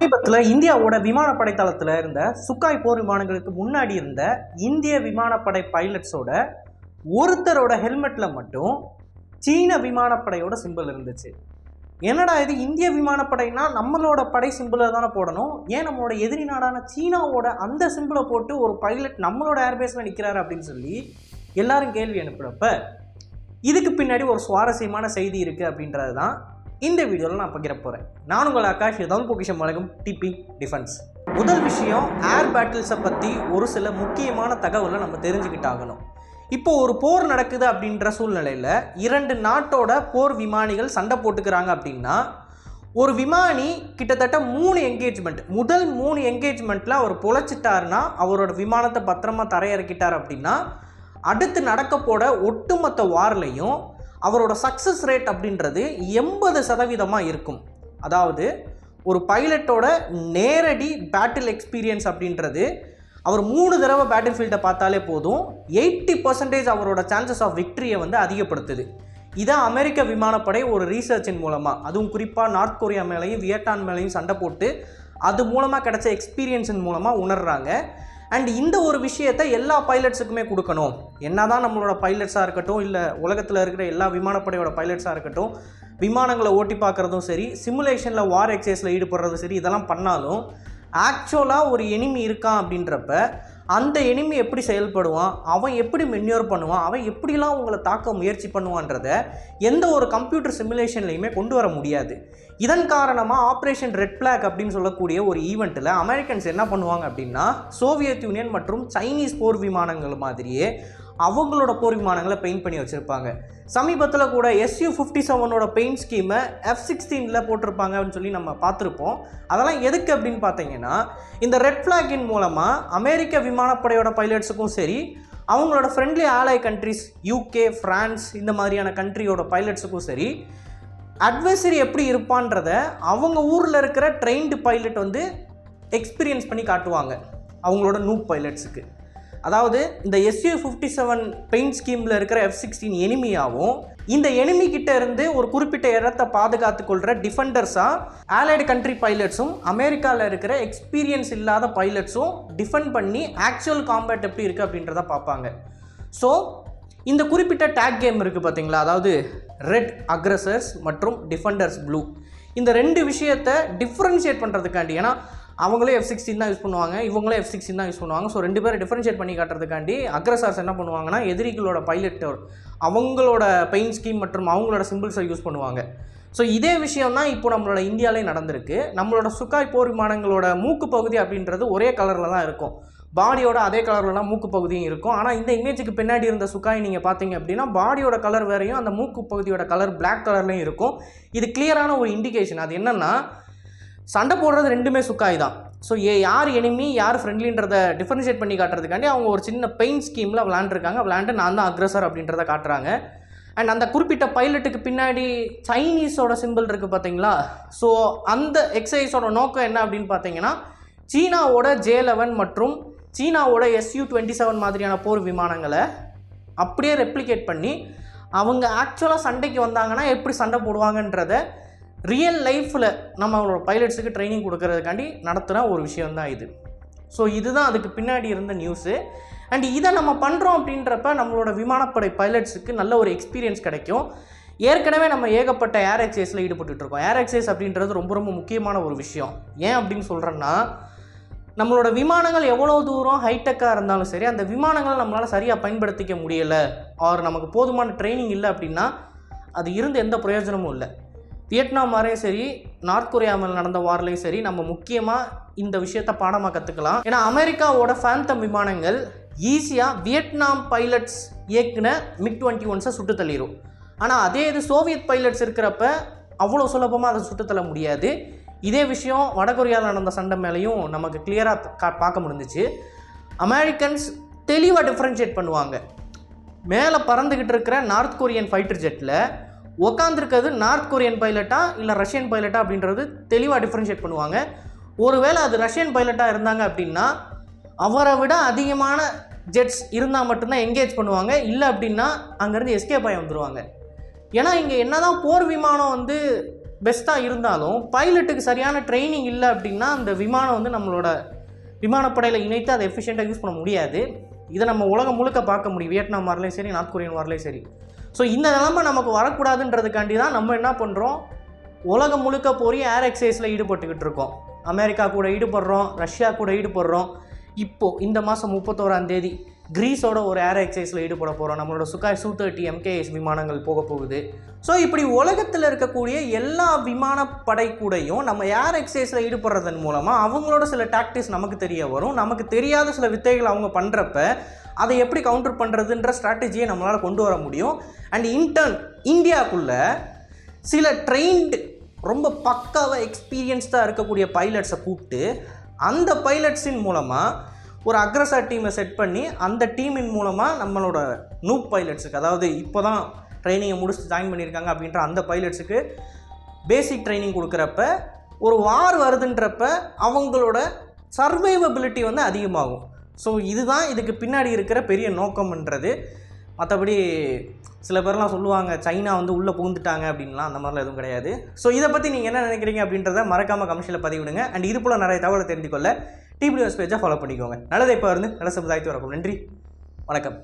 சமீபத்தில் இந்தியாவோட விமானப்படை தளத்தில் இருந்த சுக்காய் போர் விமானங்களுக்கு முன்னாடி இருந்த இந்திய விமானப்படை பைலட்ஸோட ஒருத்தரோட ஹெல்மெட்டில் மட்டும் சீன விமானப்படையோட சிம்பிள் இருந்துச்சு. என்னடா இது? இந்திய விமானப்படைனா நம்மளோட படை சிம்பிளை தானே போடணும்? ஏன் நம்மளோட எதிரி நாடான சீனாவோட அந்த சிம்பிளை போட்டு ஒரு பைலட் நம்மளோட ஏர்பேஸில் நிற்கிறாரு அப்படின்னு சொல்லி எல்லாரும் கேள்வி அனுப்புகிறப்ப இதுக்கு பின்னாடி ஒரு சுவாரஸ்யமான செய்தி இருக்குது அப்படின்றது தான் இந்த வீடியோவில் நான் பகிர போகிறேன் நான் உங்கள் ஆகாஷ் ஏதாவது பொக்கிஷம் வழங்கும் டிபி டிஃபென்ஸ். முதல் விஷயம் ஏர் பேட்டில்ஸை பற்றி ஒரு சில முக்கியமான தகவலை நம்ம தெரிஞ்சுக்கிட்டாகணும் இப்போ ஒரு போர் நடக்குது அப்படின்ற சூழ்நிலையில் இரண்டு நாட்டோட போர் விமானிகள் சண்டை போட்டுக்கிறாங்க அப்படின்னா ஒரு விமானி கிட்டத்தட்ட மூணு என்கேஜ்மெண்ட் முதல் மூணு என்கேஜ்மெண்ட்டில் அவர் பொழைச்சிட்டாருன்னா அவரோட விமானத்தை பத்திரமா தரையிறக்கிட்டார் அப்படின்னா அடுத்து நடக்க போட ஒட்டுமொத்த வார்லையும் அவரோட சக்ஸஸ் ரேட் அப்படின்றது எண்பது சதவீதமாக இருக்கும். அதாவது ஒரு பைலட்டோட நேரடி பேட்டில் எக்ஸ்பீரியன்ஸ் அப்படின்றது அவர் மூணு தடவை பேட்டில் ஃபீல்டை பார்த்தாலே போதும். எயிட்டி பர்சன்டேஜ் அவரோட சான்சஸ் ஆஃப் விக்ட்ரியை வந்து அதிகப்படுத்துது. இதான் அமெரிக்க விமானப்படை ஒரு ரீசர்ச்சின் மூலமாக அதுவும் குறிப்பாக நார்த் கொரியா மேலேயும் வியட்நாம் மேலேயும் சண்டை போட்டு அது மூலமாக கிடைச்ச எக்ஸ்பீரியன்ஸின் மூலமாக உணர்கிறாங்க அண்ட் இந்த ஒரு விஷயத்தை எல்லா பைலட்ஸுக்குமே கொடுக்கணும். என்னதான் நம்மளோட பைலட்ஸாக இருக்கட்டும் இல்லை உலகத்தில் இருக்கிற எல்லா விமானப்படையோட பைலட்ஸாக இருக்கட்டும் விமானங்களை ஓட்டி பார்க்குறதும் சரி சிமுலேஷனில் வார் எக்ஸைஸில் ஈடுபடுறதும் சரி இதெல்லாம் பண்ணாலும் ஆக்சுவலாக ஒரு எனிமி இருக்கான் அப்படின்றப்ப அந்த எனிமி எப்படி செயல்படுவான்? அவன் எப்படி மென்யூர் பண்ணுவான்? அவன் எப்படிலாம் உங்களை தாக்க முயற்சி பண்ணுவான்றத எந்த ஒரு கம்ப்யூட்டர் சிமுலேஷன்லையுமே கொண்டு வர முடியாது. இதன் காரணமாக ஆப்ரேஷன் ரெட் பிளாக் அப்படின்னு சொல்லக்கூடிய ஒரு ஈவெண்ட்டில் அமெரிக்கன்ஸ் என்ன பண்ணுவாங்க அப்படின்னா சோவியத் யூனியன் மற்றும் சைனீஸ் போர் விமானங்கள் மாதிரியே அவங்களோட போர் விமானங்களை பெயிண்ட் பண்ணி வச்சுருப்பாங்க. சமீபத்தில் கூட எஸ்யூ ஃபிஃப்டி செவனோட பெயிண்ட் ஸ்கீமை எஃப் சிக்ஸ்டீனில் போட்டிருப்பாங்க அப்படின்னு சொல்லி நம்ம பார்த்துருப்போம். அதெல்லாம் எதுக்கு அப்படின்னு பார்த்தீங்கன்னா இந்த ரெட் ஃப்ளாகின் மூலமாக அமெரிக்க விமானப்படையோட பைலட்ஸுக்கும் சரி அவங்களோட ஃப்ரெண்ட்லி ஆலை கண்ட்ரிஸ் யூகே ஃப்ரான்ஸ் இந்த மாதிரியான கண்ட்ரியோட பைலட்ஸுக்கும் சரி அட்வைசரி எப்படி இருப்பான்றத அவங்க ஊரில் இருக்கிற ட்ரெயின்டு பைலட் வந்து எக்ஸ்பீரியன்ஸ் பண்ணி காட்டுவாங்க. அவங்களோட நூப் பைலட்ஸுக்கு அதாவது இந்த எஸ்யூ ஃபிஃப்டி செவன் பெயிண்ட் ஸ்கீமில் இருக்கிற எஃப் சிக்ஸ்டீன் எனிமியாகவும் இந்த எனிமி கிட்ட இருந்து ஒரு குறிப்பிட்ட இடத்தை பாதுகாத்து கொள்கிற டிஃபெண்டர்ஸாக ஆலைடு கண்ட்ரி பைலட்ஸும் அமெரிக்காவில் இருக்கிற எக்ஸ்பீரியன்ஸ் இல்லாத பைலட்ஸும் டிஃபெண்ட் பண்ணி ஆக்சுவல் காம்பேட் எப்படி இருக்குது அப்படின்றத பார்ப்பாங்க. ஸோ இந்த குறிப்பிட்ட டேக் கேம் இருக்குது பார்த்தீங்களா அதாவது ரெட் அக்ரஸர்ஸ் மற்றும் டிஃபெண்டர்ஸ் ப்ளூ இந்த ரெண்டு விஷயத்தை டிஃப்ரென்ஷியேட் பண்ணுறதுக்காண்டி ஏன்னா அவங்களே எஃப் சிக்ஸ்டின் தான் யூஸ் பண்ணுவாங்க இவங்களே எஃப் சிக்ஸ்டின் தான் யூஸ் பண்ணுவாங்க. ஸோ ரெண்டு பேரும் டிஃபரன்ஷியேட் பண்ணி காட்டுறதுக்காண்டி அக்ரஸார்ஸ் என்ன பண்ணுவாங்கன்னா எதிரிகளோட பைலட் அவங்களோட பெயின் ஸ்கீம் மற்றும் அவங்களோட சிம்பிள்ஸை யூஸ் பண்ணுவாங்க. ஸோ இதே விஷயம் தான் இப்போ நம்மளோட இந்தியாவிலே நடந்திருக்கு. நம்மளோட சுக்காய் போர் விமானங்களோட மூக்கு பகுதி அப்படின்றது ஒரே கலரில் தான் இருக்கும். பாடியோட அதே கலரில் தான் மூக்கு பகுதியும் இருக்கும். ஆனால் இந்த இமேஜுக்கு பின்னாடி இருந்த சுக்காய் நீங்கள் பார்த்தீங்க அப்படின்னா பாடியோட கலர் வேறையும் அந்த மூக்கு பகுதியோட கலர் பிளாக் கலர்லையும் இருக்கும். இது கிளியரான ஒரு இண்டிகேஷன் அது என்னென்னா சண்டை போடுறது ரெண்டுமே சுக்காய் தான் ஸோ ஏ யார் எனிமி யார் ஃப்ரெண்ட்லின்றத டிஃபரன்ஷியேட் பண்ணி காட்டுறதுக்காண்டி அவங்க ஒரு சின்ன பெயின் ஸ்கீமில் விளாண்டுருக்காங்க. விளாண்டு நான் தான் அக்ரஸர் அப்படின்றத காட்டுறாங்க. அண்ட் அந்த குறிப்பிட்ட பைலட்டுக்கு பின்னாடி சைனீஸோட சிம்பிள் இருக்குது பார்த்தீங்களா ஸோ அந்த எக்ஸசைஸோட நோக்கம் என்ன அப்படின்னு பார்த்தீங்கன்னா சீனாவோட ஜே லெவன் மற்றும் சீனாவோட எஸ்யூ டுவெண்ட்டி செவன் மாதிரியான போர் விமானங்களை அப்படியே ரெப்ளிகேட் பண்ணி அவங்க ஆக்சுவலாக சண்டைக்கு வந்தாங்கன்னா எப்படி சண்டை போடுவாங்கன்றத ரியல் லைஃப்பில் நம்மளோட பைலட்ஸுக்கு ட்ரைனிங் கொடுக்கறதுக்காண்டி நடத்துகிற ஒரு விஷயம்தான் இது. ஸோ இதுதான் அதுக்கு பின்னாடி இருந்த நியூஸு அண்ட் இதை நம்ம பண்ணுறோம் அப்படின்றப்ப நம்மளோட விமானப்படை பைலட்ஸுக்கு நல்ல ஒரு எக்ஸ்பீரியன்ஸ் கிடைக்கும். ஏற்கனவே நம்ம ஏகப்பட்ட ஏர் எக்ஸைஸில் ஈடுபட்டுருக்கோம் ஏர் எக்ஸைஸ் அப்படின்றது ரொம்ப ரொம்ப முக்கியமான ஒரு விஷயம். ஏன் அப்படின்னு சொல்கிறேன்னா நம்மளோட விமானங்கள் எவ்வளோ தூரம் ஹைடெக்காக இருந்தாலும் சரி அந்த விமானங்களை நம்மளால் சரியாக பயன்படுத்திக்க முடியலை ஆர் நமக்கு போதுமான ட்ரைனிங் இல்லை அப்படின்னா அது இருந்து எந்த பிரயோஜனமும் இல்லை. வியட்நாம் வரையும் சரி நார்த் கொரியா மேல் நடந்த வார்லையும் சரி நம்ம முக்கியமாக இந்த விஷயத்த பாடமாக கற்றுக்கலாம் ஏன்னா அமெரிக்காவோட ஃபேந்தம் விமானங்கள் ஈஸியாக வியட்நாம் பைலட்ஸ் இயக்குன மிக் டுவெண்ட்டி ஒன்ஸை சுட்டு தள்ளிடும் ஆனால் அதே இது சோவியத் பைலட்ஸ் இருக்கிறப்ப அவ்வளோ சுலபமாக அதை சுட்டுத்தள்ள முடியாது. இதே விஷயம் வடகொரியாவில் நடந்த சண்டை மேலேயும் நமக்கு கிளியராக கா பார்க்க முடிஞ்சிச்சு. அமெரிக்கன்ஸ் தெளிவாக டிஃப்ரென்ஷியேட் பண்ணுவாங்க. மேலே பறந்துக்கிட்டு இருக்கிற நார்த் கொரியன் ஃபைட்டர் ஜெட்டில் உக்காந்துருக்கிறது நார்த் கொரியன் பைலட்டா இல்லை ரஷ்யன் பைலட்டா அப்படின்றது தெளிவாக டிஃப்ரென்ஷியேட் பண்ணுவாங்க. ஒருவேளை அது ரஷ்யன் பைலட்டாக இருந்தாங்க அப்படின்னா அவரை விட அதிகமான ஜெட்ஸ் இருந்தால் மட்டும்தான் என்கேஜ் பண்ணுவாங்க. இல்லை அப்படின்னா அங்கேருந்து எஸ்கேப் ஆகி வந்துடுவாங்க ஏன்னா இங்கே என்ன தான் போர் விமானம் வந்து பெஸ்ட்டாக இருந்தாலும் பைலட்டுக்கு சரியான ட்ரைனிங் இல்லை அப்படின்னா அந்த விமானம் வந்து நம்மளோட விமானப்படையில் இணைத்து அதை எஃபிஷியண்ட்டாக யூஸ் பண்ண முடியாது. இதை நம்ம உலகம் முழுக்க பார்க்க முடியும். வியட்நாம் வரலையும் சரி நார்த் கொரியன் வரலையும் சரி. ஸோ இந்த நிலமை நமக்கு வரக்கூடாதுன்றதுக்காண்டி தான் நம்ம என்ன பண்ணுறோம் உலகம் முழுக்க போய் ஏர் எக்ஸைஸில் ஈடுபட்டுக்கிட்டு இருக்கோம். அமெரிக்கா கூட ஈடுபடுறோம் ரஷ்யா கூட ஈடுபடுறோம். இப்போது இந்த மாதம் முப்பத்தோராம் தேதி கிரீஸோட ஒரு ஏர் எக்ஸைஸில் ஈடுபட போகிறோம் நம்மளோட சுகாய் சூ தேர்ட்டி எம்கேஎஸ் விமானங்கள் போக போகுது. ஸோ இப்படி உலகத்தில் இருக்கக்கூடிய எல்லா விமானப்படை கூடையும் நம்ம ஏர் எக்ஸைஸில் ஈடுபடுறதன் மூலமாக அவங்களோட சில டாக்டிக்ஸ் நமக்கு தெரிய வரும். நமக்கு தெரியாத சில வித்தைகள் அவங்க பண்ணுறப்ப அதை எப்படி கவுண்டர் பண்ணுறதுன்ற ஸ்ட்ராட்டஜியை நம்மளால் கொண்டு வர முடியும். அண்ட் இன்டர்ன் இந்தியாவுக்குள்ளே சில ட்ரெயின்டு ரொம்ப பக்காவாக எக்ஸ்பீரியன்ஸ்டாக இருக்கக்கூடிய பைலட்ஸை கூப்பிட்டு அந்த பைலட்ஸின் மூலமாக ஒரு அக்ரஸா டீமை செட் பண்ணி அந்த டீமின் மூலமாக நம்மளோட நூப் பைலட்ஸுக்கு அதாவது இப்போ தான் ட்ரைனிங்கை முடிச்சு ஜாயின் பண்ணியிருக்காங்க அப்படின்ற அந்த பைலட்ஸுக்கு பேசிக் ட்ரைனிங் கொடுக்குறப்ப ஒரு வார் வருதுன்றப்ப அவங்களோட சர்வைவபிலிட்டி வந்து அதிகமாகும். ஸோ இதுதான் இதுக்கு பின்னாடி இருக்கிற பெரிய நோக்கம்ன்றது. மற்றபடி சில பேர்லாம் சொல்லுவாங்க சைனா வந்து உள்ளே புகுந்துட்டாங்க அப்படின்லாம் அந்த மாதிரிலாம் எதுவும் கிடையாது. ஸோ இதை பற்றி நீங்கள் என்ன நினைக்கிறீங்க அப்படின்றத மறக்காமல் கமிஷனில் பதிவிடுங்க. அண்ட் இது போல் நிறைய தகவலை தெரிந்து கொள்ள பேஜை ஃபாலோ பண்ணிக்கோங்க. நல்லதை இப்போ இருந்து. நல்ல சமுதாயத்து வரக்கும் நன்றி. வணக்கம்.